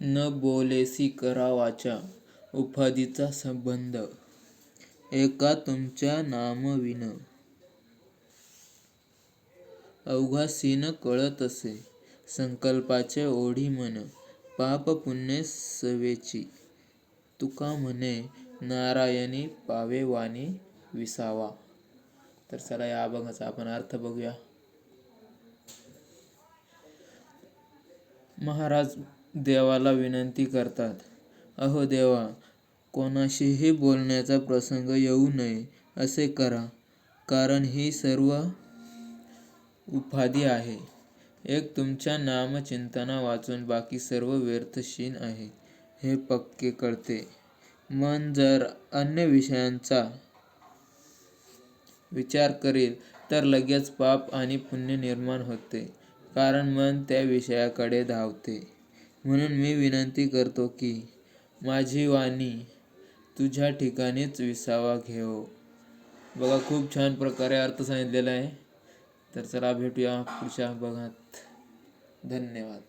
न बोलेसी करावाचा उपाधीचा संबंध. एका तुमच्या नामविन. अवघासीन कळत असे. संकल्पाचे ओढी मन पाप पुण्य सवेची. तुका म्हणे नारायणी पावे वाणी विसावा. तर चला या अभंगाचा आपण अर्थ बघूया. महाराज देवाला विनंती करतात. अहो देवा कोणाशीही बोलण्याचा प्रसंग येऊ नये असे करा कारण ही सर्व उपाधी आहे. एक तुमच्या नामचिंतना वाचून बाकी सर्व व्यर्थशीन आहे. हे पक्के कळते. मन जर अन्य विषयांचा विचार करेल तर लगेच पाप आणि पुण्य निर्माण होते कारण मन त्या विषयाकडे धावते. म्हणून मी विनंती करतो की माझी वाणी तुझ्या ठिकाणीच विसावा घेऊ बघा खूप छान प्रकारे अर्थ सांगितलेला आहे. तर चला भेटूया पुढच्या भागात. धन्यवाद.